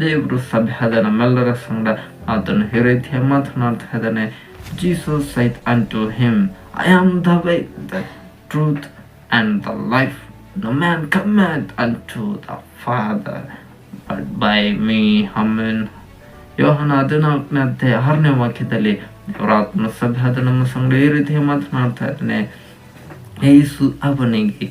ದೇವರು ಸಭೆ ನಮ್ಮೆಲ್ಲರ ಸಂಗಡ ಆತನು ಈ ಮಾತನಾಡ್ತಾ ಇದ್ದಾನೆ Jesus saith unto him I am the way the truth and the life no man come unto the father but by me ಹಮ್ಮನ್ ಯೋಹನ ಹದಿನಾಲ್ಕನೇ ಅಧ್ಯಾಯ ಆರನೇ ವಾಕ್ಯದಲ್ಲಿ ದೇವರಾತ್ಮ ಸಭ್ಯದ ನಮ್ಮ ಸಂಗಡ ಈ ರೀತಿಯ ಮಾತನಾಡ್ತಾ ಇದ್ದಾನೆ ಏಸು ಅವನಿಗೆ,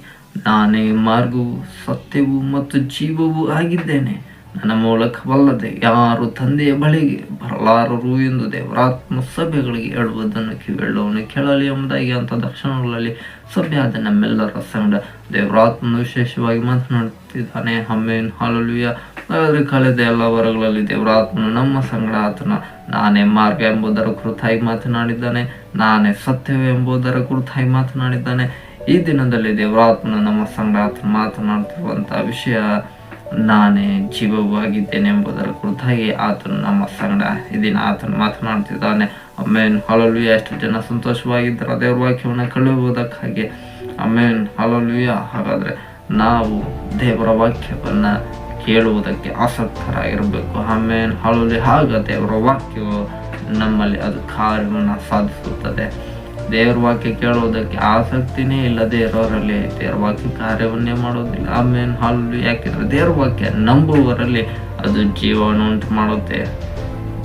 ನಾನೇ ಮಾರ್ಗವು, ಸತ್ಯವು ಮತ್ತು ಜೀವವೂ ಆಗಿದ್ದೇನೆ. ನನ್ನ ಮೂಲಕವಲ್ಲದೆ ಯಾರು ತಂದೆಯ ಬಳಿಗೆ ಬರಲಾರರು ಎಂದು ದೇವರಾತ್ಮ ಸಭೆಗಳಿಗೆ ಹೇಳುವುದನ್ನು ಕಿವಿಳ್ಳವನು ಕೇಳಲಿ ಎಂಬುದಾಗಿ ಅಂತ ದರ್ಶನಗಳಲ್ಲಿ ಸಭೆಯಾದ ನಮ್ಮೆಲ್ಲರ ಸಂಗಡ ದೇವರಾತ್ಮನು ವಿಶೇಷವಾಗಿ ಮಾತನಾಡುತ್ತಿದ್ದಾನೆ. ಹಮ್ಮೇನ್ ಹಾಲಲುಯ. ಆದರೆ ಕಳೆದ ಎಲ್ಲ ವರಗಳಲ್ಲಿ ದೇವರಾತ್ಮನು ನಮ್ಮ ಸಂಗಡ ಆತನ ನಾನೇ ಮಾರ್ಗ ಎಂಬುದರ ಕುರಿತಾಗಿ ಮಾತನಾಡಿದ್ದಾನೆ. ನಾನೇ ಸತ್ಯವೇ ಎಂಬುದರ ಕುರಿತಾಗಿ ಮಾತನಾಡಿದ್ದಾನೆ. ಈ ದಿನದಲ್ಲಿ ದೇವರಾತ್ಮನು ನಮ್ಮ ಸಂಗಡ ಆತನ ಮಾತನಾಡುತ್ತಿರುವಂತಹ ವಿಷಯ ನಾನೇ ಜೀವವಾಗಿದ್ದೇನೆ ಎಂಬುದರ ಕುರಿತಾಗಿ ಆತನು ನಮ್ಮ ಸಂಗಡ ಇದನ್ನು ದಿನ ಆತನು ಮಾತನಾಡ್ತಿದ್ದಾನೆ ಅಮೇನ್ ಹಲಲ್ವಿಯ ಎಷ್ಟು ಜನ ಸಂತೋಷವಾಗಿದ್ದಾರೆ ದೇವ್ರ ವಾಕ್ಯವನ್ನು ಕಳುಹುವುದಕ್ಕಾಗಿ ಅಮೇನ್ ಹಲಲ್ವಿಯ ಹಾಗಾದರೆ ನಾವು ದೇವರ ವಾಕ್ಯವನ್ನು ಕೇಳುವುದಕ್ಕೆ ಆಸಕ್ತರಾಗಿರಬೇಕು. ಆಮೇನ್ ಹಾಲಲ್ಲಿ ಹಾಗ ದೇವರ ವಾಕ್ಯವು ನಮ್ಮಲ್ಲಿ ಅದು ಕಾರ್ಯವನ್ನು ಸಾಧಿಸುತ್ತದೆ. ದೇವರ ವಾಕ್ಯ ಕೇಳೋದಕ್ಕೆ ಆಸಕ್ತಿನೇ ಇಲ್ಲದೆ ಇರೋರಲ್ಲಿ ದೇವರ ವಾಕ್ಯ ಕಾರ್ಯವನ್ನೇ ಮಾಡೋದಿಲ್ಲ. ಆಮೇಲೆ ಹಾಲು ಯಾಕೆಂದ್ರೆ ದೇವರ ವಾಕ್ಯ ನಂಬುವವರಲ್ಲಿ ಅದು ಜೀವವನ್ನು ಉಂಟು ಮಾಡುತ್ತೆ.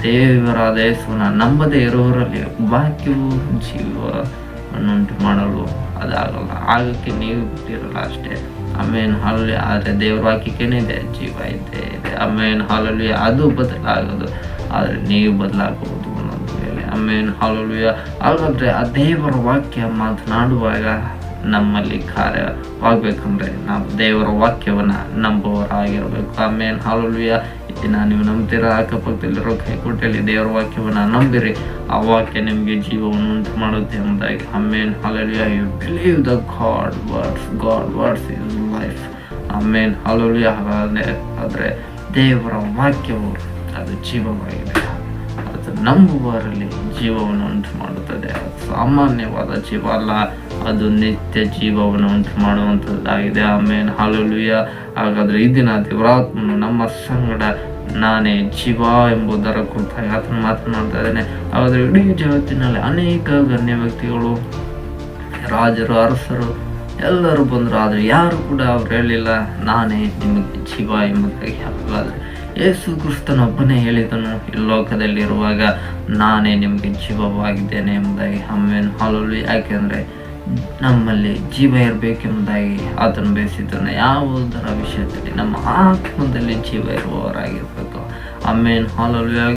ದೇವರಾದ ಯೇಸುವನ್ನ ನಂಬದೇ ಇರೋರಲ್ಲಿ ವಾಕ್ಯವು ಜೀವವನ್ನುಂಟು ಮಾಡಲು ಅದಾಗಲ್ಲ. ಆಗಕ್ಕೆ ನೀವು ಬಿಟ್ಟಿರಲ್ಲ ಅಷ್ಟೇ. ಆಮೇನ್ ಹಾಲಲ್ಲಿ ಆದರೆ ದೇವ್ರ ವಾಕ್ಯಕ್ಕೇನಿದೆ ಜೀವ ಇದೆ. ಇದೆ ಆಮೇನ್ ಹಾಲಲ್ಲಿ ಅದು ಬದಲಾಗೋದು. ಆದರೆ ನೀವು ಬದಲಾಗಬಹುದು. ಒಂದೊಂದು ವೇಳೆ ಹಾಗಾದರೆ ಆ ದೇವರ ವಾಕ್ಯ ಮಾತನಾಡುವಾಗ ನಮ್ಮಲ್ಲಿ ಕಾರ್ಯವಾಗಬೇಕಂದ್ರೆ ನಾವು ದೇವರ ವಾಕ್ಯವನ್ನ ನಂಬುವವರಾಗಿರಬೇಕು. ಆಮೇನ್. ಹಾಲುಲಿಯ ದಿನ ನೀವು ನಂಬ್ತೀರಾ? ಅಕ್ಕಪಕ್ಕದಲ್ಲಿರೋ ಕೈಕೋಟೆಯಲ್ಲಿ ದೇವರ ವಾಕ್ಯವನ್ನು ನಂಬಿರಿ. ಆ ವಾಕ್ಯ ನಿಮಗೆ ಜೀವವನ್ನು ಉಂಟು ಮಾಡುತ್ತೆ ಎಂಬುದಾಗಿ. Amen hallelujah you believe the god words god words is life amen. Hallelujah ಹಾಗಾದ್ರೆ ಆದರೆ ದೇವರ ವಾಕ್ಯವು ಅದು ಜೀವವಾಗಿದೆ. ಅದು ನಂಬುವವರಲ್ಲಿ ಜೀವವನ್ನು ಉಂಟು ಮಾಡುತ್ತದೆ ಸಾಮಾನ್ಯವಾದ ಜೀವ ಅಲ್ಲ, ಅದು ನಿತ್ಯ ಜೀವವನ್ನು ಉಂಟು ಮಾಡುವಂಥದ್ದಾಗಿದೆ ಆಮೇಲೆ ಹಾಲುಲಿಯ. ಹಾಗಾದರೆ ಈ ದಿನ ದೇವರಾತ್ಮನು ನಮ್ಮ ಸಂಗಡ ನಾನೇ ಜೀವ ಎಂಬುದರ ಕುರಿತಾಗಿ ಆತನು ಮಾತನಾಡ್ತಾ ಇದ್ದೇನೆ. ಹಾಗಾದ್ರೆ ಇಡೀ ಜಗತ್ತಿನಲ್ಲಿ ಅನೇಕ ಗಣ್ಯ ವ್ಯಕ್ತಿಗಳು, ರಾಜರು, ಅರಸರು, ಎಲ್ಲರೂ ಬಂದರು, ಆದರೆ ಯಾರು ಕೂಡ ಅವ್ರು ಹೇಳಿಲ್ಲ, ನಾನೇ ನಿಮಗೆ ಜೀವ ಎಂಬುದಾಗಿ ಹಾಗಾದ್ರೆ ಯೇಸು ಕ್ರಿಸ್ತನೊಬ್ಬನೇ ಹೇಳಿದನು, ಈ ಲೋಕದಲ್ಲಿರುವಾಗ ನಾನೇ ನಿಮಗೆ ಜೀವವಾಗಿದ್ದೇನೆ ಎಂಬುದಾಗಿ. ಅಮ್ಮೇನು ಹಾಲಲ್ಲಿ ಯಾಕೆಂದರೆ ನಮ್ಮಲ್ಲಿ ಜೀವ ಇರಬೇಕೆಂಬುದಾಗಿ ಆತನು ಬಯಸಿದ್ದಾನೆ. ಯಾವುದರ ವಿಷಯದಲ್ಲಿ, ನಮ್ಮ ಆತ್ಮದಲ್ಲಿ ಜೀವ ಇರುವವರಾಗಿರ್ಬೇಕು. ಅಮ್ಮೇನು ಹಾಲಲ್ಲಿ